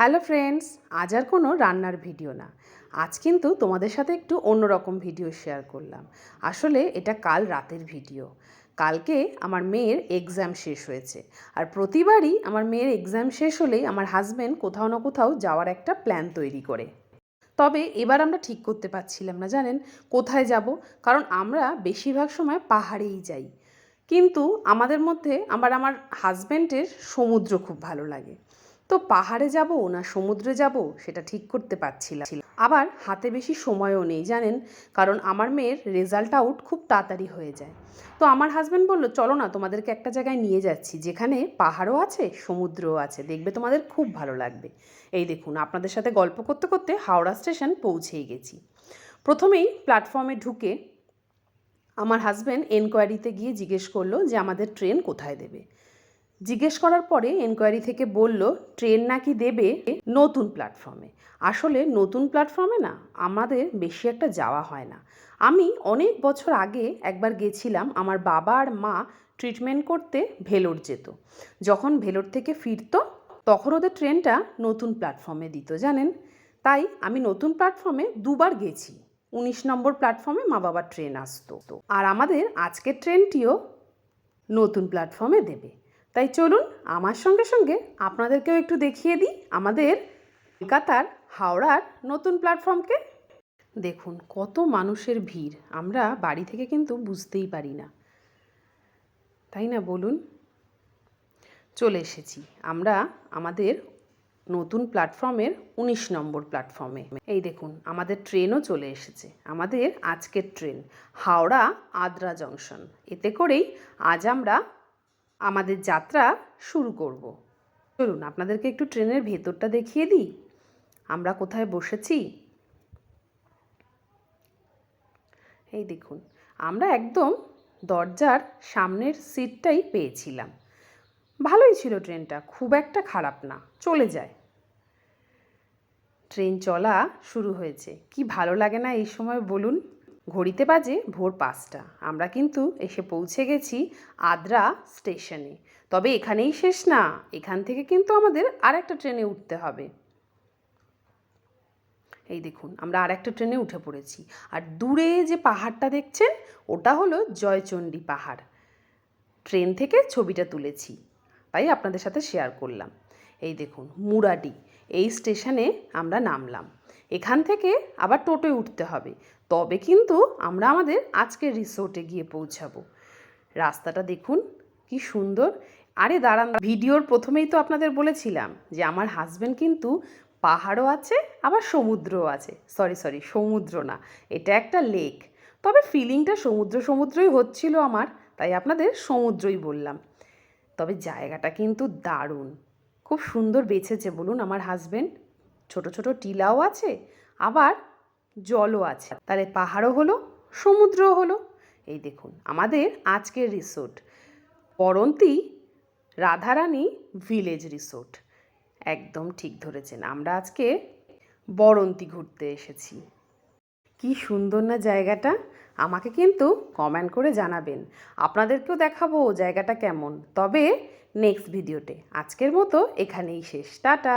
Hello friends, আজ আর কোনো রান্নার ভিডিও না। আজ কিন্তু তোমাদের সাথে একটু অন্যরকম ভিডিও শেয়ার করলাম। আসলে এটা কাল রাতের ভিডিও। কালকে আমার মেয়ের এক্সাম শেষ হয়েছে। আর প্রতিবারই আমার মেয়ের এক্সাম শেষ হলেই আমার হাজব্যান্ড কোথাও না কোথাও যাওয়ার একটা প্ল্যান তৈরি করে। তবে এবার আমরা ঠিক করতে পারছিলাম না, জানেন? কোথায় যাব? কারণ আমরা বেশিরভাগ সময় পাহাড়েই যাই। কিন্তু আমাদের মধ্যে আমার আমার হাজব্যান্ডের সমুদ্র খুব ভালো লাগে। তো পাহাড়ে যাব না সমুদ্রে যাব সেটা ঠিক করতে পারছিলাম। আবার হাতে বেশি সময়ও নেই, জানেন? কারণ আমার মেয়ের রেজাল্ট আউট খুব তাড়াতাড়ি হয়ে যায়। তো আমার হাজব্যান্ড বলল, চলো না, তোমাদেরকে একটা জায়গায় নিয়ে যাচ্ছি, যেখানে পাহাড়ও আছে, সমুদ্রও আছে। দেখবে তোমাদের খুব ভালো লাগবে। এই দেখুন, আপনাদের সাথে গল্প করতে করতে হাওড়া স্টেশন পৌঁছেই গেছি। প্রথমেই প্ল্যাটফর্মে ঢুকে আমার হাজব্যান্ড এনকোয়ারিতে গিয়ে জিজ্ঞেস করল যে, আমাদের ট্রেন কোথায় দেবে? জিজ্ঞেস করার পরে এনকোয়ারি থেকে বলল, ট্রেন নাকি দেবে নতুন প্ল্যাটফর্মে আসলে নতুন প্ল্যাটফর্মে না, আমাদের বেশি একটা যাওয়া হয় না। আমি অনেক বছর আগে একবার গেছিলাম, আমার বাবা আর মা ট্রিটমেন্ট করতে ভেলোর যেত। যখন ভেলোর থেকে ফিরতো, তখন ওদের ট্রেনটা নতুন প্ল্যাটফর্মে দিত, জানেন? তাই আমি নতুন প্ল্যাটফর্মে দুবার গেছি। উনিশ নম্বর প্ল্যাটফর্মে মা বাবার ট্রেন আসতো। আর আমাদের আজকের ট্রেনটিও নতুন প্ল্যাটফর্মে দেবে। তাই চলুন আমার সঙ্গে সঙ্গে আপনাদেরকেও একটু দেখিয়ে দিই আমাদের কলকাতার হাওড়ার নতুন প্ল্যাটফর্মকে। দেখুন, কত মানুষের ভিড়, আমরা বাড়ি থেকে কিন্তু বুঝতেই পারি না। তাই না বলুন? চলে এসেছি আমরা আমাদের নতুন প্ল্যাটফর্মের উনিশ নম্বর প্ল্যাটফর্মে। এই দেখুন, আমাদের ট্রেনও চলে এসেছে। আমাদের আজকের ট্রেন হাওড়া আদ্রা জংশন। এতে করেই আজ আমরা আমাদের যাত্রা শুরু করব। চলুন, আপনাদেরকে একটু ট্রেনের ভেতরটা দেখিয়ে দিই। আমরা কোথায় বসেছি? এই দেখুন, আমরা একদম দরজার সামনের সিটটাই পেয়েছিলাম। ভালোই ছিল ট্রেনটা, খুব একটা খারাপ না, চলে যায়। ট্রেন চলা শুরু হয়েছে। কি ভালো লাগে না এই সময়, বলুন। ঘড়িতে বাজে ভোর পাঁচটা। আমরা কিন্তু এসে পৌঁছে গেছি আদ্রা স্টেশনে। তবে এখানেই শেষ না, এখান থেকে কিন্তু আমাদের আর একটা ট্রেনে উঠতে হবে। এই দেখুন, আমরা আর একটা ট্রেনে উঠে পড়েছি। আর দূরে যে পাহাড়টা দেখছেন, ওটা হলো জয়চণ্ডী পাহাড়। ট্রেন থেকে ছবিটা তুলেছি, তাই আপনাদের সাথে শেয়ার করলাম। এই দেখুন, মুরাডি, এই স্টেশনে আমরা নামলাম। এখান থেকে আবার টোটোয় উঠতে হবে। তবে কিন্তু আমরা আমাদের আজকের রিসোর্টে গিয়ে পৌঁছাবো। রাস্তাটা দেখুন, কি সুন্দর। আরে দাঁড়ান ভিডিওর প্রথমেই তো আপনাদের বলেছিলাম যে আমার হাজব্যান্ড কিন্তু পাহাড়ও আছে, আবার সমুদ্রও আছে। সরি সরি সমুদ্র না, এটা একটা লেক তবে ফিলিংটা সমুদ্র সমুদ্রই হচ্ছিল আমার, তাই আপনাদের সমুদ্রই বললাম। তবে জায়গাটা কিন্তু দারুণ। খুব সুন্দর বেছেছে বলুন আমার হাজব্যান্ড ছোট ছোট টিলাও আছে, আবার জলও আছে। তাহলে পাহাড়ও হলো, সমুদ্রও হলো। এই দেখুন, আমাদের আজকের resort. Paranti Radharani village resort. একদম ঠিক ধরেছেন, আমরা আজকে বরন্তি ঘুরতে এসেছি। কি সুন্দর না জায়গাটা! আমাকে কিন্তু কমেন্ট করে জানাবেন। আপনাদেরকেও দেখাবো জায়গাটা কেমন। তবে নেক্সট ভিডিওতে আজকের মতো এখানেই শেষ। টাটা!